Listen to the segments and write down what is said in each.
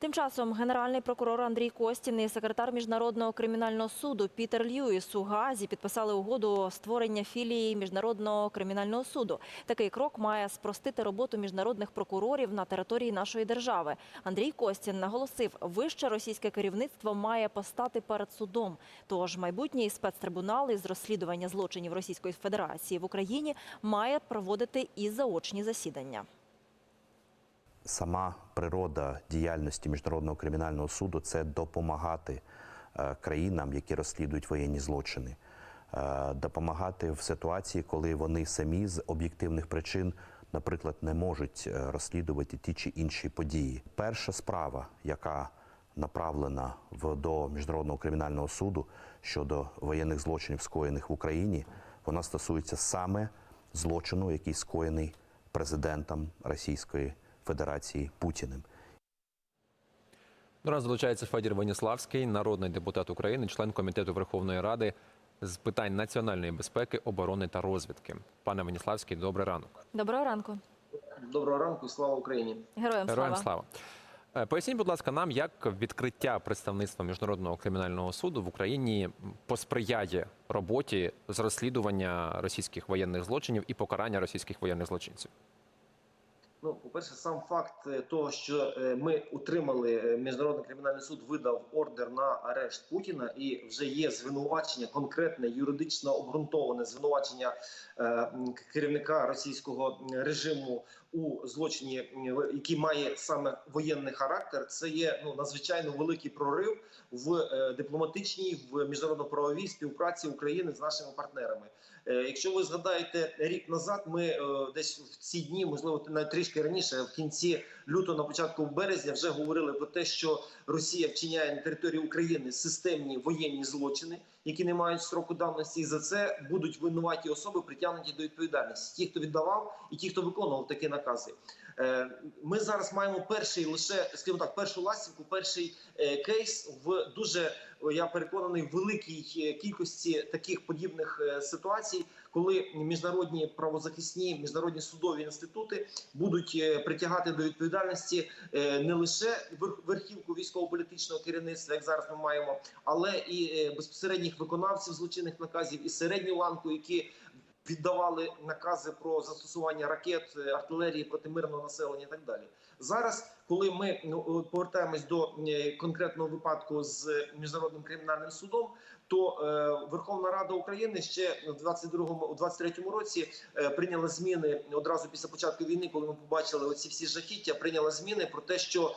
Тим часом генеральний прокурор Андрій Костін і секретар міжнародного кримінального суду Пітер Льюіс у Газі підписали угоду створення філії міжнародного кримінального суду. Такий крок має спростити роботу міжнародних прокурорів на території нашої держави. Андрій Костін наголосив, вище російське керівництво має постати перед судом. Тож майбутній спецтрибунал із розслідування злочинів Російської Федерації в Україні має проводити і заочні засідання. Сама природа діяльності міжнародного кримінального суду це допомагати е, країнам, які розслідують воєнні злочини, е, допомагати в ситуації, коли вони самі з об'єктивних причин, наприклад, не можуть е, розслідувати ті чи інші події. Перша справа, яка направлена в до міжнародного кримінального суду щодо воєнних злочинів, скоєних в Україні, вона стосується саме злочину, який скоєний президентом Російської Федерації Путіним. До нас долучається Федір Веніславський, народний депутат України, член комітету Верховної Ради з питань національної безпеки, оборони та розвідки. Пане Веніславський, добрий ранок. Доброго ранку. Доброго ранку і слава Україні. Героям Героям слава. слава. Е, Поясніть, будь ласка, нам, як відкриття представництва міжнародного кримінального суду в Україні посприяє роботі з розслідування російських воєнних злочинів і покарання російських воєнних злочинців. Ну, по-перше, сам факт е, того, що е, ми утримали е, міжнародний кримінальний суд, видав ордер на арешт Путіна, і вже є звинувачення, конкретне юридично обґрунтоване звинувачення керівника російського режиму у злочині, який має саме воєнний характер. Це є ну надзвичайно великий прорив в е, дипломатичній в міжнародно-правовій співпраці України з нашими партнерами. Е, Якщо ви згадаєте рік назад, ми е, десь в ці дні, можливо, навіть трішки раніше, в кінці лютого, на початку березня, вже говорили про те, що Росія вчиняє на території України системні воєнні злочини, які не мають строку давності, і за це будуть винуваті особи притягнуті до відповідальності. Ті, хто віддавав, і ті, хто виконував такі накази. Е, Ми зараз маємо перший лише, скажімо так, першу ластівку, перший е, кейс в дуже я переконаний великій е, кількості таких подібних ситуацій, коли міжнародні правозахисні, міжнародні судові інститути будуть е, притягати до відповідальності е, не лише верхівку військово-політичного керівництва, як зараз ми маємо, але і е, безпосередніх виконавців злочинних наказів, і середню ланку, які віддавали накази про застосування ракет, артилерії проти мирного населення і так далі. Зараз, коли ми е, повертаємось до е, конкретного випадку з міжнародним кримінальним судом, то е, Верховна Рада України ще в 22-му, у 23-му році прийняла зміни одразу після початку війни, коли ми побачили оці всі жахіття, прийняла зміни про те, що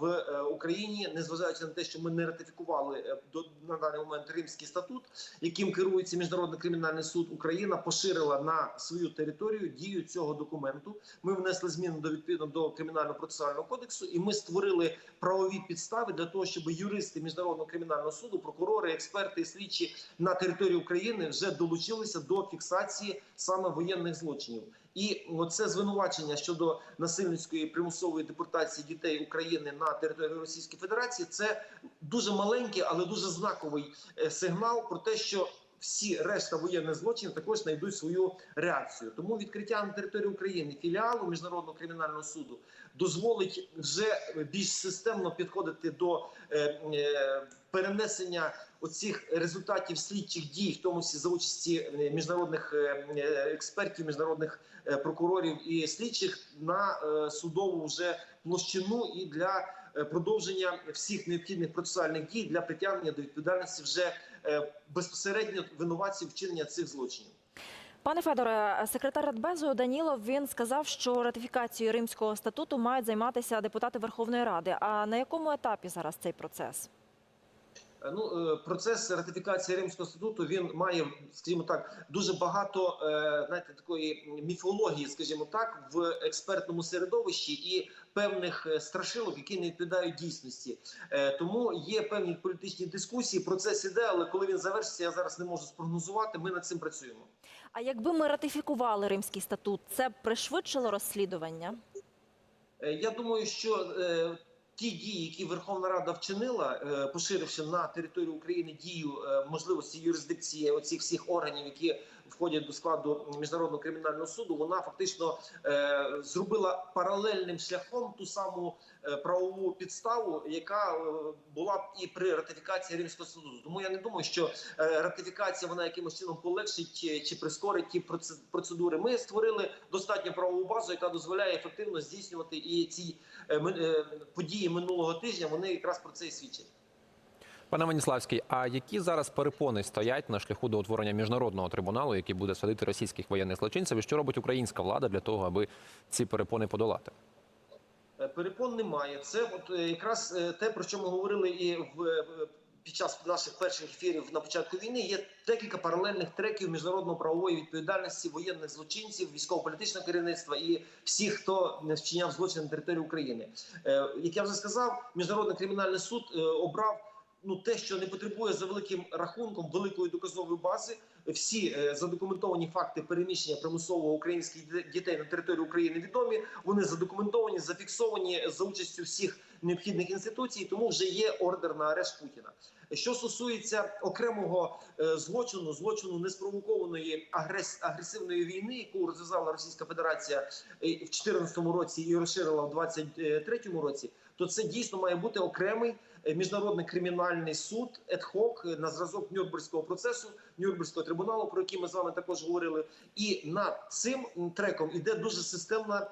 в Україні, незважаючи на те, що ми не ратифікували до на даний момент Римський статут, яким керується міжнародний кримінальний суд, Україна поширила на свою територію дію цього документу. Ми внесли зміни до відповідно до кримінального процесуального кодексу, і ми створили правові підстави для того, щоб юристи міжнародного кримінального суду, прокурори, експерти і слідчі на території України вже долучилися до фіксації саме воєнних злочинів. І це звинувачення щодо насильницької примусової депортації дітей України на територію Російської Федерації це дуже маленький, але дуже знаковий е, сигнал про те, що всі решта воєнних злочинів також знайдуть свою реакцію. Тому відкриття на території України філіалу міжнародного кримінального суду дозволить вже більш системно підходити до е, е, перенесення оцих результатів слідчих дій, в тому числі за участі е, міжнародних е, е, експертів, міжнародних прокурорів і слідчих на судову вже площину і для продовження всіх необхідних процесуальних дій для притягнення до відповідальності вже е, безпосередньо винуватців вчинення цих злочинів. Пане Федоре, секретар Радбезу Данілов він сказав, що ратифікацією Римського статуту мають займатися депутати Верховної Ради. А на якому етапі зараз цей процес? Е, Ну, е, процес ратифікації Римського статуту він має, скажімо так, дуже багато е, знаєте, такої міфології, скажімо так, в експертному середовищі і певних страшилок, які не відповідають дійсності. Тому є певні політичні дискусії. Процес іде, але коли він завершиться, я зараз не можу спрогнозувати. Ми над цим працюємо. А якби ми ратифікували Римський статут, це б пришвидшило розслідування? Я думаю, що ті дії, які Верховна Рада вчинила, е, поширивши на територію України дію е, можливості юрисдикції оцих всіх органів, які входять до складу міжнародного кримінального суду, вона фактично е, зробила паралельним шляхом ту саму е, правову підставу, яка е, була і при ратифікації Римського суду. Тому я не думаю, що ратифікація вона якимось чином полегшить чи, прискорить ті проце- процедури. Ми створили достатньо правову базу, яка дозволяє ефективно здійснювати і ці події минулого тижня. Вони якраз про це і свідчать. Пане Веніславський, а які зараз перепони стоять на шляху до утворення міжнародного трибуналу, який буде судити російських воєнних злочинців? І що робить українська влада для того, аби ці перепони подолати? Е, Перепон немає. Це от е, якраз е, те, про що ми говорили і в під час наших перших ефірів на початку війни. Є декілька паралельних треків міжнародно-правової відповідальності воєнних злочинців, військово-політичного керівництва і всіх, хто не вчиняв злочин на території України. Як я вже сказав, міжнародний кримінальний суд обрав. Ну, те, що не потребує за великим рахунком великої доказової бази, всі е, задокументовані факти переміщення примусового українських дітей- на територію України відомі. Вони задокументовані, зафіксовані за участю всіх необхідних інституцій. Тому вже є ордер на арешт Путіна. Що стосується окремого е, злочину, злочину неспровокованої агресивної війни, яку розв'язала Російська Федерація е, в 2014 році і розширила в 2023 році, то це дійсно має бути окремий е, міжнародний кримінальний суд ед-хок на зразок Нюрнберзького процесу, Нюрнберзького трибуналу, про який ми з вами також говорили. І над цим треком іде дуже системна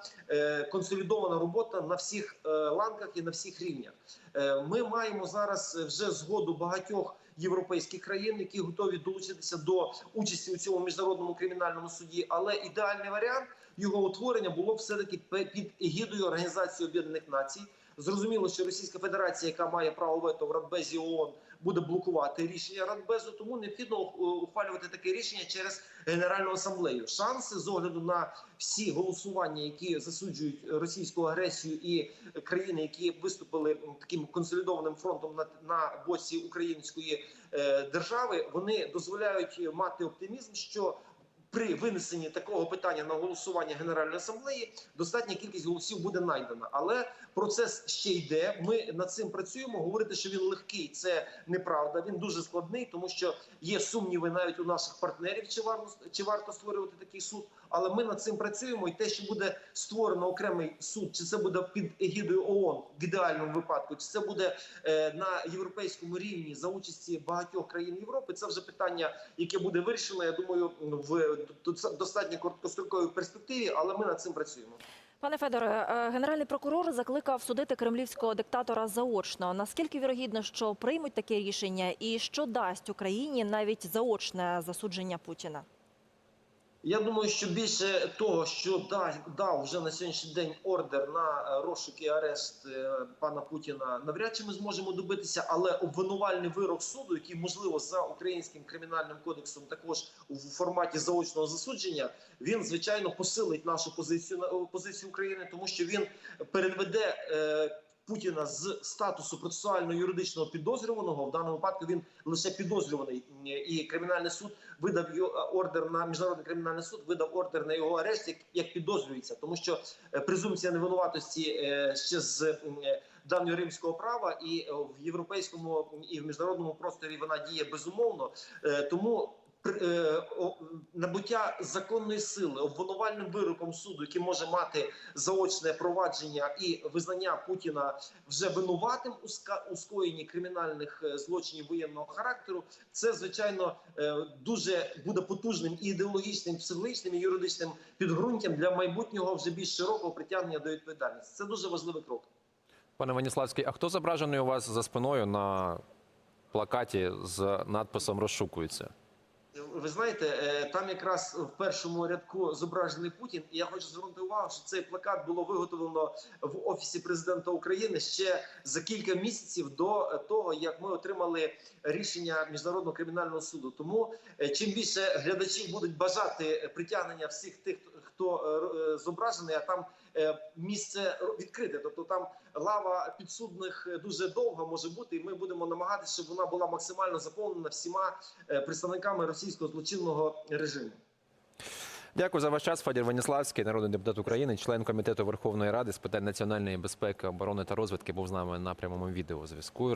консолідована робота на всіх ланках і на всіх рівнях. Е, Ми маємо зараз вже згоду багатьох європейських країн, які готові долучитися до участі у цьому міжнародному кримінальному суді. Але ідеальний варіант його утворення було все таки під егідою Організації Об'єднаних Націй. Зрозуміло, що Російська Федерація, яка має право вето в Радбезі ООН, буде блокувати рішення Радбезу, тому необхідно ухвалювати таке рішення через Генеральну асамблею. Шанси з огляду на всі голосування, які засуджують російську агресію, і країни, які виступили таким консолідованим фронтом на, на боці української держави, вони дозволяють мати оптимізм, що при винесенні такого питання на голосування Генеральної асамблеї достатня кількість голосів буде знайдена. Але процес ще йде. Ми над цим працюємо. Говорити, що він легкий, це неправда. Він дуже складний, тому що є сумніви навіть у наших партнерів, чи варто чи варто створювати такий суд. Але ми над цим працюємо, і те, що буде створено окремий суд, чи це буде під егідою ООН в ідеальному випадку, чи це буде е, на європейському рівні за участі багатьох країн Європи. Це вже питання, яке буде вирішено. Я думаю, в достатньо короткостроковій перспективі, але ми над цим працюємо. Пане Федоре, е, генеральний прокурор закликав судити кремлівського диктатора заочно. Наскільки вірогідно, що приймуть таке рішення, і що дасть Україні навіть заочне засудження Путіна? Я думаю, що більше того, що дав, вже на сьогоднішній день ордер на е, розшук і арешт е, пана Путіна, навряд чи ми зможемо добитися, але обвинувальний вирок суду, який можливо за українським кримінальним кодексом, також у форматі заочного засудження, він звичайно посилить нашу позицію позицію України, тому що він переведе. Путіна з статусу процесуально юридичного підозрюваного в даному випадку він лише підозрюваний, і кримінальний суд видав е, ордер на міжнародний кримінальний суд, видав ордер на його арешт як, як підозрюється, тому що е, презумпція невинуватості е, ще з давнього римського права і в європейському і в міжнародному просторі вона діє безумовно. Тому набуття законної сили обвинувальним вироком суду, який може мати заочне провадження і визнання Путіна вже винуватим у скоєнні кримінальних е, злочинів воєнного характеру, це звичайно е, дуже буде потужним і ідеологічним, психологічним і юридичним підґрунтям для майбутнього вже більш широкого притягнення до відповідальності. Це дуже важливий крок. Пане Веніславський, а хто зображений у вас за спиною на плакаті з надписом Розшукується? Ви знаєте, е, там якраз в першому рядку зображений Путін. І я хочу звернути увагу, що цей плакат було виготовлено в офісі президента України ще за кілька місяців до того, як ми отримали рішення міжнародного кримінального суду. Тому е, чим більше глядачів будуть бажати притягнення всіх тих, хто е, е, зображений, а там е, місце відкрите, тобто там лава підсудних дуже довга може бути, і ми будемо намагатися, щоб вона була максимально заповнена всіма представниками російського злочинного режиму. Дякую за ваш час. Федір Веніславський, народний депутат України, член комітету Верховної Ради з питань національної безпеки, оборони та розвідки, був з нами на прямому відео зв'язку.